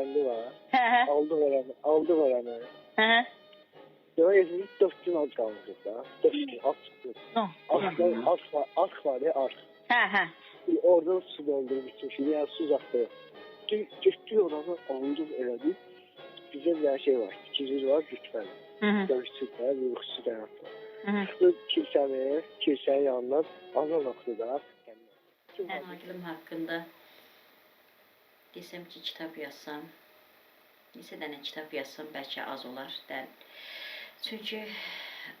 Kendi var. Aldı veren, aldı hə. Demek ki ilk dört gün az kalmışız da. Dört gün az çıktı. No. Az, az, var- az var ya az. Oradan su doldurmuşsun. Şimdi yani su zaktı. Gitti oranı aldım elədik. Bizde bir şey var. İkimiz var lütfen. Hı hı. Dövüşçüler, ruhsuz da yaptı. Hı hı. Çıxdı kilsəni, kilsənin yanından ana vaxtı da. Agilim haqqında desəm ki, kitab yazsam, neçə dənə kitab yazsam bəlkə az olar. Dən. Çünki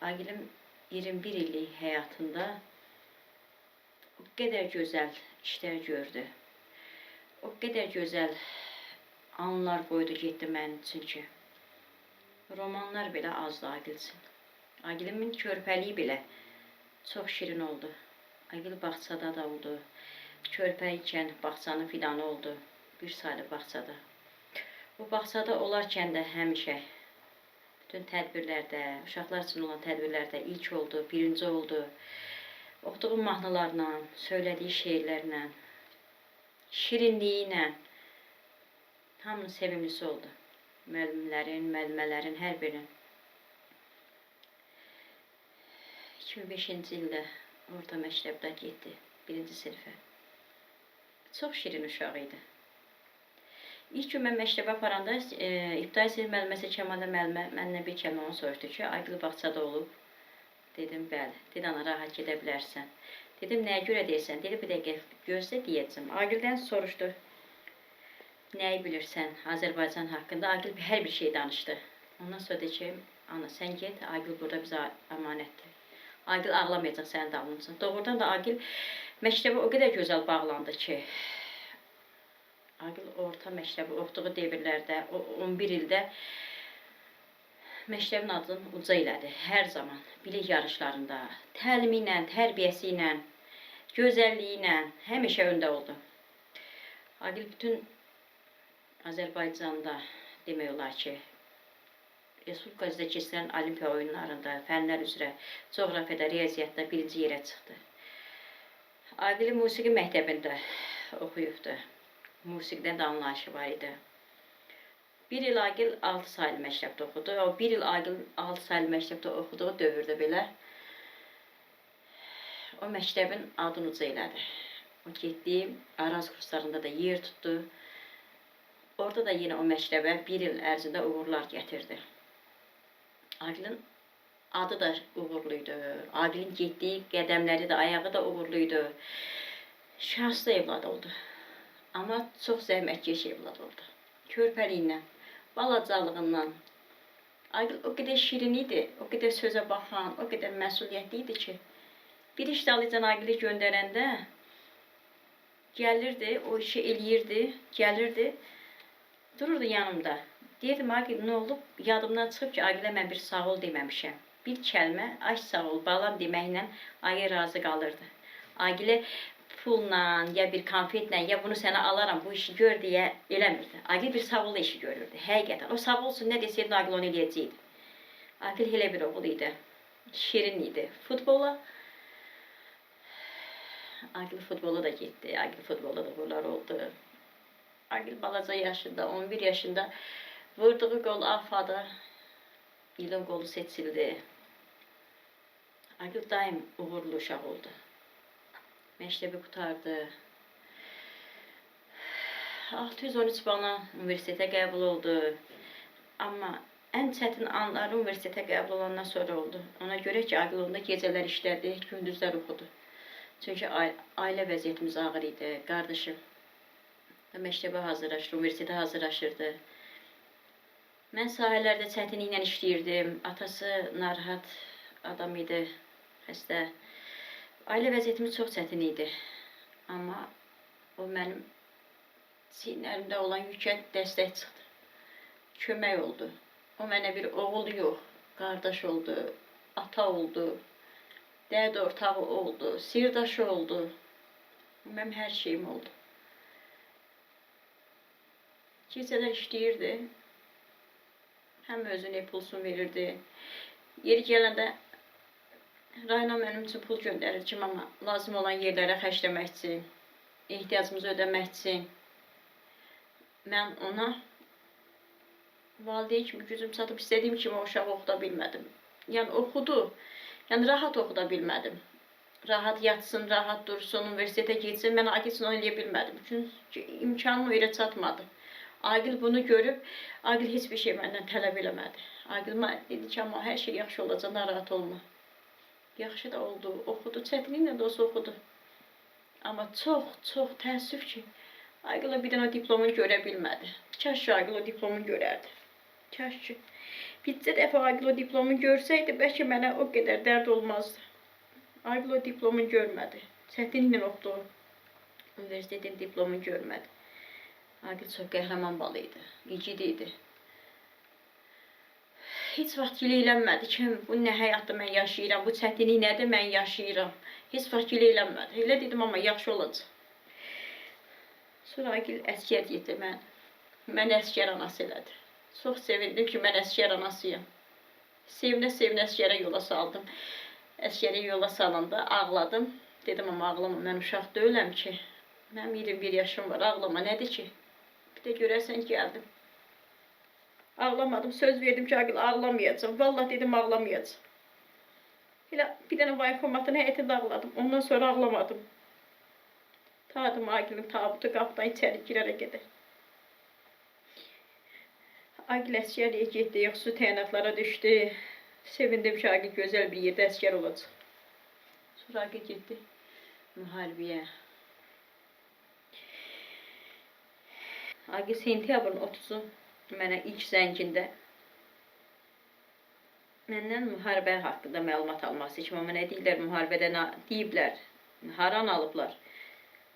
Agilim 21 illik həyatında o qədər gözəl işlər gördü. O qədər gözəl anlar qoydu getdi mənim üçün. Romanlar belə azdı Agilsin. Agilimin körpəliyi belə çox şirin oldu. Agil bağçada da oldu. Körpə ikən bağçanın fidanı oldu. Bir saylı bağçada. Bu bağçada olarkən də həmişə bütün tədbirlərdə, uşaqlar üçün olan tədbirlərdə ilk oldu, birinci oldu. Oxuduğu mahnılarla, söylədiyi şeirlərlə, şirinliyi ilə hamının sevimlisi oldu. Müəllimlərin, müəllimələrin hər birinin. 2005-ci ildə orta məktəbdə getdi, birinci sinifə. Çox şirin uşaq idi. İlk gün mən məktəbə aparanda e, ibtidai müəlliməsi Kəmalə müəllimə məndən bir kəlmə onu soruşdu ki, Aygül bağçada olub. Dedim, bəli. Dedi, ana rahat gedə bilərsən. Dedim, nəyə görə deyirsən? Dedi, bir dəqiqə gözlə deyəcəm. Agildən soruşdu. Nəyi bilirsən Azərbaycan haqqında? Agil hər bir şey danışdı. Ondan sonra dedi ki, ana sən get, Agil burada bizə əmanətdir. Agil ağlamayacaq sənin dalınca. Doğrudan da Agil məktəbə o qədər gözəl bağlandı ki, Agil orta məktəbi oxuduğu devirlərdə, o 11 ildə məktəbin adını uca elədi hər zaman. Bilik yarışlarında, təlimi ilə, tərbiyəsi ilə, gözəlliyi ilə həmişə öndə oldu. Agil bütün Azərbaycanda demək olar ki, Respublika üzrə keçirilən olimpiya oyunlarında, fənlər üzrə, coğrafiyada, riyaziyyatda birinci yerə çıxdı. Agil musiqi məktəbində oxuyubdu. Musiqidən də anlayışı var idi. Bir il Agil 6 saylı məktəbdə oxudu. O bir il Agil 6 saylı məktəbdə oxuduğu dövrdə belə o məktəbin adını uca elədi. O getdi, Araz kurslarında da yer tutdu. Orada da yenə o məktəbə bir il ərzində uğurlar gətirdi. Agilin adı da uğurluydu. Agilin getdiyi qədəmləri də, ayağı da uğurluydu. Şanslı evlad oldu. Amma çox zəhmətkeş evlad oldu. Körpəliyindən, balacalığından. Agil o qədər şirin idi, o qədər sözə baxan, o qədər məsuliyyətli idi ki, bir iş dalıcan Agili göndərəndə gəlirdi, o işi eləyirdi, gəlirdi, dururdu yanımda. Deyirdim, Agil, nə olub? Yadımdan çıxıb ki, Agilə mən bir sağ ol deməmişəm. Bir kəlmə, ay sağ ol, balam deməklə Agil razı qalırdı. Agilə pulla, ya bir konfetlə, ya bunu sənə alaram, bu işi gör deyə eləmirdi. Agil bir ol işi görürdü, həqiqətən. O sağ olsun, nə desəydi, Agil onu eləyəcəkdi. Agil elə bir oğul idi, şirin idi. Futbola, Agil futbola da getdi, Agil futbolda da uğurlar oldu. Agil balaca yaşında, 11 yaşında vurduğu gol AFA'da ilin golü seçildi. Agil daim uğurlu uşaq oldu. Məktəbi qutardı. 613 bana universitetə qəbul oldu. Amma ən çətin anları universitetə qəbul olandan sonra oldu. Ona görə ki, Agil onda gecələr işlədi, gündüzlər oxudu. Çünki ai- ailə vəziyyətimiz ağır idi. Qardaşım da məktəbə hazırlaşır, universitetə hazırlaşırdı. Mən sahələrdə çətinliklə işləyirdim. Atası narahat adam idi, xəstə. Ailə vəziyyətimiz çox çətin idi. Amma o mənim çiynlərimdə olan yükə dəstək çıxdı. Kömək oldu. O mənə bir oğul yox, qardaş oldu, ata oldu, dərd ortağı oldu, sirdaşı oldu. Mənim hər şeyim oldu. Gecələr işləyirdi. Həm özünə pulsun verirdi. Yeri gələndə Rayna mənim üçün pul göndərir ki, lazım olan yerlərə xərcləmək üçün, ehtiyacımızı ödəmək üçün. mən ona valideyn kimi gücüm çatıb istədiyim kimi o uşağı oxuda bilmədim. Yəni oxudu. Yəni rahat oxuda bilmədim. Rahat yatsın, rahat dursun, universitetə getsin. Mən Agilsin oynaya bilmədim. Çünki imkanım yerə çatmadı. Agil bunu görüb, Agil heç bir şey məndən tələb eləmədi. Agil dedi ki, amma hər şey yaxşı olacaq, narahat olma. Yaxşı da oldu, oxudu, çətinliklə də olsa oxudu. Amma çox, çox təəssüf ki, Aygül o bir dənə diplomunu görə bilmədi. Kaş ki Aygül o diplomunu görərdi. Kaş ki. Bircə dəfə Aygül o diplomunu görsəydi, bəlkə mənə o qədər dərd olmazdı. Aygül o diplomunu görmədi. Çətinliklə oxudu. Universitetin diplomunu görmədi. Aygül çox qəhrəman balı idi. İgid idi. Heç vaxt gileylənmədi ki, bu nə həyatda mən yaşayıram, bu çətinlik nədir mən yaşayıram. Heç vaxt gileylənmədi. Elə dedim amma yaxşı olacaq. Sonra Agil əskər getdi mən. Mən əskər anası elədi. Çox sevindim ki, mən əskər anasıyam. Sevinə-sevinə əskərə yola saldım. Əskəri yola salanda ağladım. Dedim amma ağlama, mən uşaq deyiləm ki. Mənim 21 yaşım var, ağlama nədir ki? Bir də görərsən gəldim. Ağlamadım, söz verdim ki, Agil ağlamayacağım. Vallahi dedim ağlamayacağım. Elə bir dənə vayfomatın həyətində ağladım. Ondan sonra ağlamadım. Tadım Agil'in tabutu qapıdan içəri girərək gedir. Agil əskərliyə getdi, yoxsu təyinatlara düşdü. Sevindim ki, Agil gözəl bir yerdə əskər olacaq. Sonra Agil getdi müharibəyə. Agil sentyabrın 30-u mənə ilk zəngində məndən müharibə haqqında məlumat alması üçün amma nə deyirlər müharibədə nə deyiblər, haran alıblar.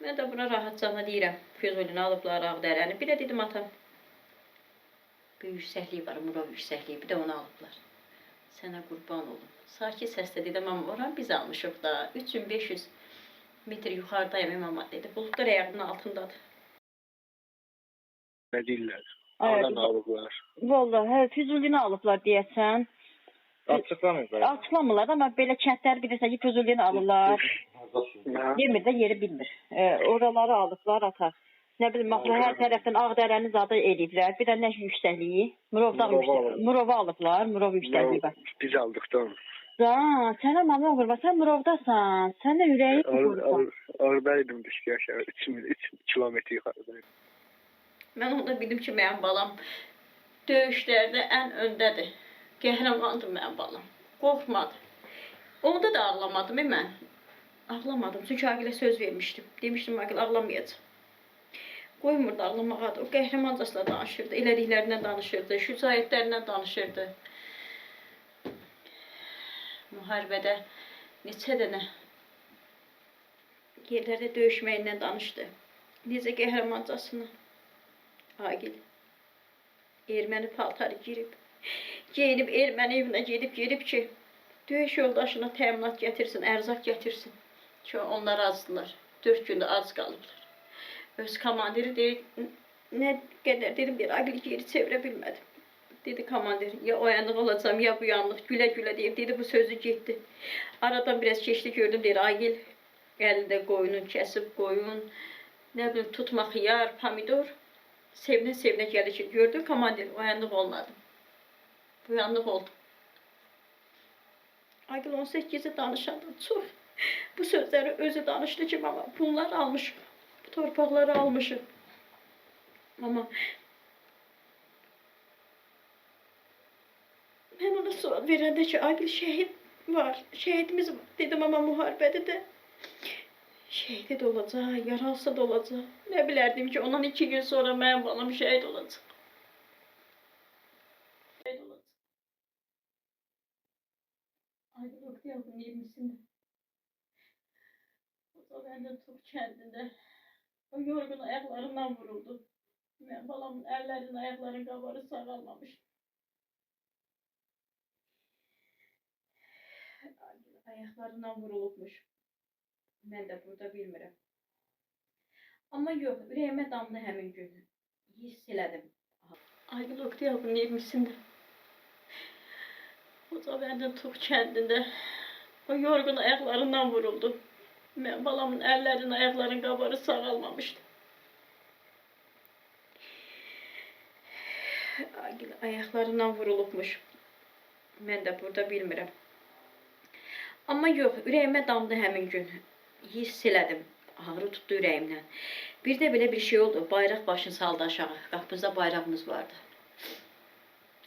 Mən də buna rahatcana deyirəm. Füzulini alıblar, Ağdərəni. Bir də dedim atam. Bir yüksəkliyi var, Murov yüksəkliyi. Bir də onu alıblar. Sənə qurban olum. Sakit səslə dedim, amma oran biz almışıq da. 3500 metr yuxarıdayım imam dedi. Buludlar ayağının altındadır. Ne değiller. Oradan alıplar. Vallahi hə, Füzulini alıblar deyəsən. Açıklamayın. Açıqlamırlar, amma belə kəndlər bilirsən ki, Füzulini alırlar. Ya. Demir də yeri bilmir. E, oraları alıblar ata. Nə bilim, baxın, hər tərəfdən Ağdərəni zadı eləyiblər. Bir də nə yüksəkliyi? Murovdan Murova yüksək. alıb. Murova alıblar, Murov yüksəkliyi var. Biz aldık da sənə mama qurba, sən Murovdasan. Sən də ürəyin biz ki aşağı 3, 3 kilometre yukarıdayım. Mən onda bildim ki, mənim balam döyüşlərdə ən öndədir. Qəhrəmandır mənim balam. Qorxmadı. Onda da ağlamadım e, mən. Ağlamadım. Çünki Agilə söz vermişdim. Demişdim Agil ağlamayacaq. Qoymurdu ağlamağa da. O qəhrəmancasına danışırdı. Elədiklərindən danışırdı. Şücaətlərindən danışırdı. Müharibədə neçə dənə yerlərdə döyüşməyindən danışdı. Necə qəhrəmancasına. Agil. Erməni paltarı girib. Geyinib erməni evinə gedib gedib ki, döyüş yoldaşına təminat gətirsin, ərzaq gətirsin. Ki onlar azdılar. 4 gündə az qalıblar. Öz komandiri deyir, nə qədər dedim deyir, Agil geri çevirə bilmədim. Dedi komandir, ya o yanlıq olacam, ya bu yanlıq, gülə-gülə deyib, dedi bu sözü getdi. Aradan biraz keçdi, gördüm, deyir, Agil əlində qoyunu kəsib, qoyun, nə bilim, tutma xiyar, pomidor, sevinə-sevinə gəlir ki, gördün komandir, o yanlıq olmadı. Bu yanlıq oldu. Aygül 18-i danışanda çox bu sözləri özü danışdı ki, amma bunlar almışıq. Bu torpaqları almışıq. Amma mən ona sual verəndə ki, Aygül şəhid var, şəhidimiz var. Dedim, amma müharibədə də şəhid də olacaq, yaralısı da olacaq. Nə bilərdim ki, ondan iki gün sonra mənim balam şəhid olacaq. Şəhid olacaq. Aygül okuyalım 20'sinde. O da benden çok kendinde. O yorgun ayaklarından vuruldu. Ben balamın ellerinin ayakların kabarı sağalmamış. Ayaklarından vurulmuş. Ben de burada bilmirəm. Amma yox, ürəyimə damdı həmin gün. Hiss elədim. Aygül Oktayal'ın 20'sinde. O da benden Tuk kendinde. O yorgun ayaklarından vuruldu. Ben balamın ellerin ayakların kabarı sağalmamıştı. Agil ayaqlarından vurulubmuş. Mən də burada bilmirəm. Amma yox, ürəyimə damdı həmin gün. Hiss elədim. Ağrı tutdu ürəyimdən. Bir də belə bir şey oldu. Bayraq başını saldı aşağı. Qapımızda bayrağımız vardı.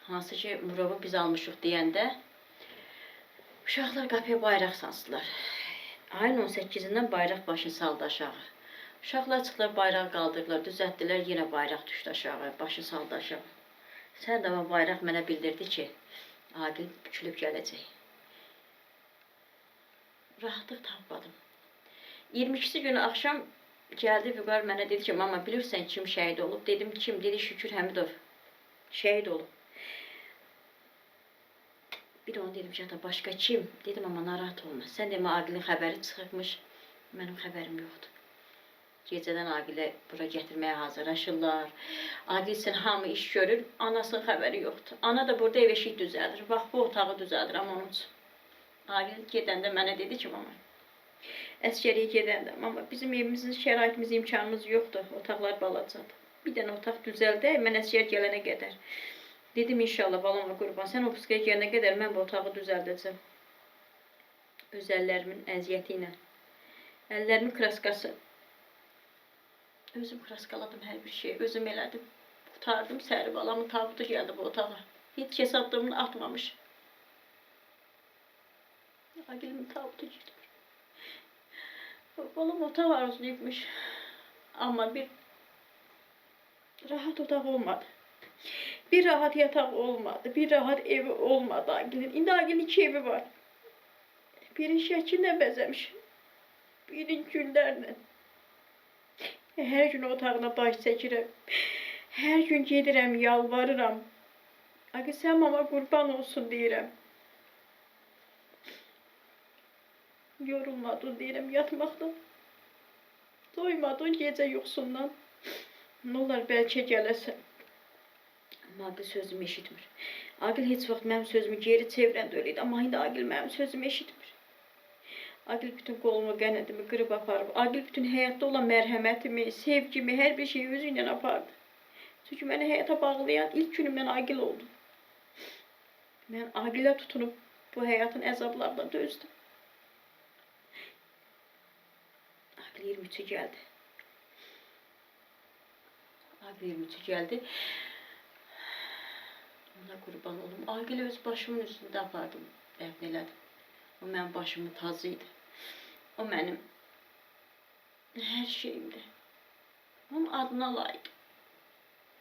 Hansı ki, Murovu biz almışıq deyəndə uşaqlar qapıya bayraq sansdılar. Ayın 18-dən bayraq başını saldı aşağı. Uşaqlar çıxdılar, bayrağı qaldırdılar, düzəltdilər, yenə bayraq düşdü aşağı, başı saldı aşağı. Sən də bayraq mənə bildirdi ki, Adil bükülüb gələcək. Rahatlıq tapmadım. 22-si günü axşam gəldi Vüqar mənə dedi ki, mama bilirsən kim şəhid olub? Dedim kim? Dedi Şükür Həmidov. Şəhid olub. Bir onu dedim ki, ata başqa kim? Dedim amma narahat olma. Sən demə Adilin xəbəri çıxıbmış. Mənim xəbərim yoxdur. Gecədən Aqilə bura gətirməyə hazırlaşırlar. Aqil üçün hamı iş görür, anasının xəbəri yoxdur. Ana da burada ev eşik düzəldir. Bax bu otağı düzəldir amma onun üçün. Aqil gedəndə mənə dedi ki, mama, əskəriyə gedəndə, mama bizim evimizin şəraitimiz, imkanımız yoxdur. Otaqlar balacadır. Bir dənə otaq düzəldək, mən əskər gələnə qədər. Dedim inşallah balama qurban, sən ofiskaya gələnə qədər mən bu otağı düzəldəcəm. Öz əllərimin əziyyəti ilə. Əllərimin kraskası. Özüm kraskaladım hər bir şeyi, özüm elədim. Qutardım səhri balamın tabutu gəldi bu otağa. Heç kəs atmamış. Agilimin tabutu girdi. Balam otaq arzulayıbmış. Amma bir rahat otaq olmadı. Bir rahat yataq olmadı. Bir rahat evi olmadı Agilin. İndi Agilin iki evi var. Birin şəkillə bəzəmiş. Birin güllərlə. Hər gün otağına baş çəkirəm. Hər gün gedirəm, yalvarıram. Axı sən mama qurban olsun deyirəm. Yorulmadın deyirəm yatmaqdan. Doymadın gecə yuxusundan. Nə olar bəlkə gələsən. Amma Aqil sözümü eşitmir. Aqil heç vaxt mənim sözümü geri çevirəndə öyle idi. Amma indi Aqil mənim sözümü eşitmir. Aqil bütün qolumu, qənədimi qırıb aparıb. Aqil bütün həyatda olan mərhəmətimi, sevgimi, hər bir şeyi özü apardı. Çünki məni həyata bağlayan ilk günümdən Aqil oldu. Mən Aqilə tutunub bu həyatın əzablarına dözdüm. Aqil 23-ü gəldi. Aqil 23-ü gəldi. Ona qurban olum. Aqil öz başımın üstündə apardım, dəfn elədim. O mənim başımın idi. O mənim hər şeyimdi. Onun adına layiq.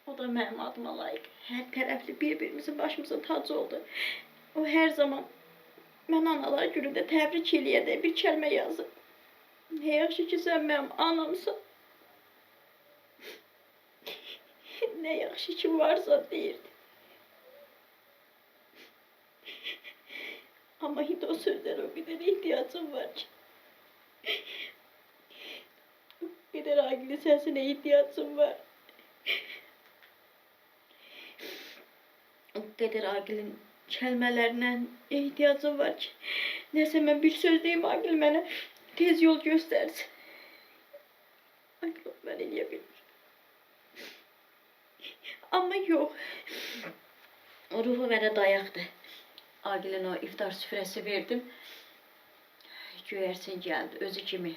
O da mənim adıma layiq. Hər tərəfli bir-birimizin başımızın tacı oldu. O hər zaman mən analar günündə təbrik eləyəndə bir kəlmə yazır. Ki sən mənim anamsan. ne yaxşı ki varsan deyirdi. Ama indi o sözlere o kadar ihtiyacım var ki. O kadar Agil'in sesine ihtiyacım var. O kadar Agil'in kəlmələrine ihtiyacım var ki. Nəsə mən bir söz deyim Agil mənə tez yol mən eləyə bilmir. Amma yox. O ruhu mənə dayaqdır. Agil'in o iftar süfrəsi verdim. Göyərçin gəldi, özü kimi.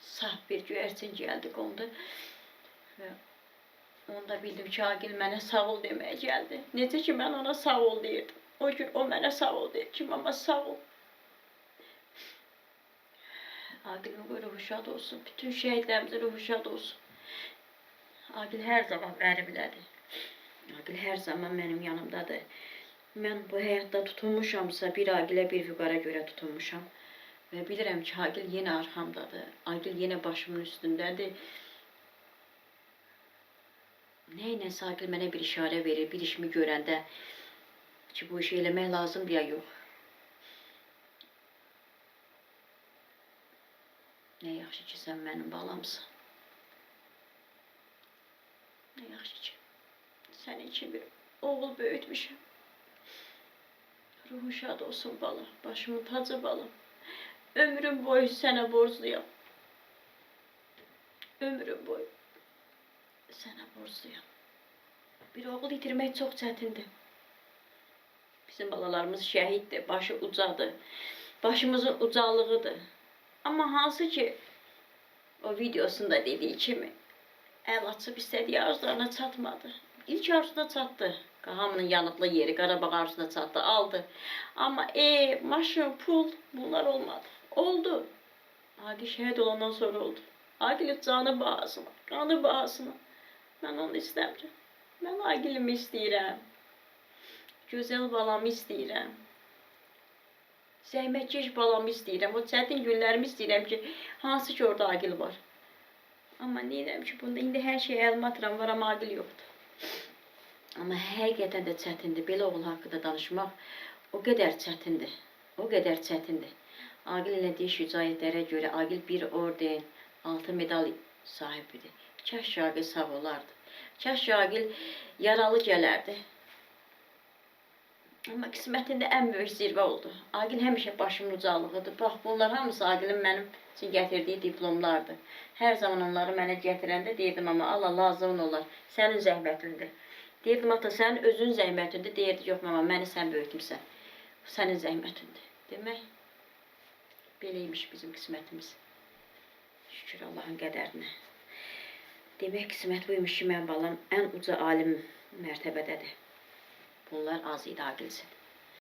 Saf bir göyərçin gəldi, qondu. Və onda bildim ki, Agil mənə sağ ol deməyə gəldi. Necə ki, mən ona sağ ol deyirdim. O gün o mənə sağ ol deyir ki, mama sağ ol. Agil'in ruhu şad olsun. Bütün şəhidlərimizin ruhu şad olsun. Agil hər zaman mənimlədir. Agil hər zaman mənim yanımdadır. Mən bu həyatda tutunmuşamsa bir Agilə, bir Vüqara görə tutunmuşam. Və bilirəm ki, Agil yenə arxamdadır. Agil yenə başımın üstündədir. Nə Agil mənə bir işarə verir, bir işimi görəndə ki, bu işi eləmək lazımdır ya yox. Nə yaxşı ki, sən mənim balamsan. Nə yaxşı ki, sənin bir oğul böyütmüşəm. Ruhun şad olsun bala, başımın tacı balım. Ömrüm boyu sənə borcluyam. Ömrüm boyu sənə borcluyam. Bir oğul itirmək çox çətindir. Bizim balalarımız şəhiddir, başı ucadır. Başımızın ucalığıdır. Amma hansı ki o videosunda dediği kimi el açıb istədiyi arzularına çatmadı. İlk arzusuna çatdı. Hamının yanıqlı yeri Qarabağ arzusuna çatdı, aldı. Amma ev, maşın, pul bunlar olmadı. Oldu. Agil şəhid olandan sonra oldu. Agilin canı bahasına, qanı bahasına. Mən onu istəmirəm. Mən Agilimi istəyirəm. Gözəl balamı istəyirəm. Zəhmətkeş balamı istəyirəm. O çətin günlərimi istəyirəm ki, hansı ki orada Agil var. Amma neyirəm ki, bunda indi hər şey əlimə atıram var, amma Agil yoxdur. Amma həqiqətən də çətindir. Belə oğul haqqında danışmaq o qədər çətindir. O qədər çətindir. Agil elədiyi şücaətlərə görə Agil bir orden, altı medal sahibidir. Kaş Şagil sağ olardı. Kaş Şagil yaralı gələrdi. Amma qismətində ən böyük zirvə oldu. Agil həmişə başımın ucalığıdır. Bax, bunlar hamısı Agilin mənim üçün gətirdiyi diplomlardır. Hər zaman onları mənə gətirəndə deyirdim, amma Allah lazım olar. Sənin zəhmətindir. Deyirdim, ata, sənin özün zəhmətindir. Deyirdi, yox, mama, məni sən böyütmüsən. Sənin zəhmətindir. Demək, beləymiş bizim qismətimiz. Şükür Allahın qədərinə. Demək qismət buymuş ki, mənim balam ən uca alim mərtəbədədir. Bunlar az idi Agilsin.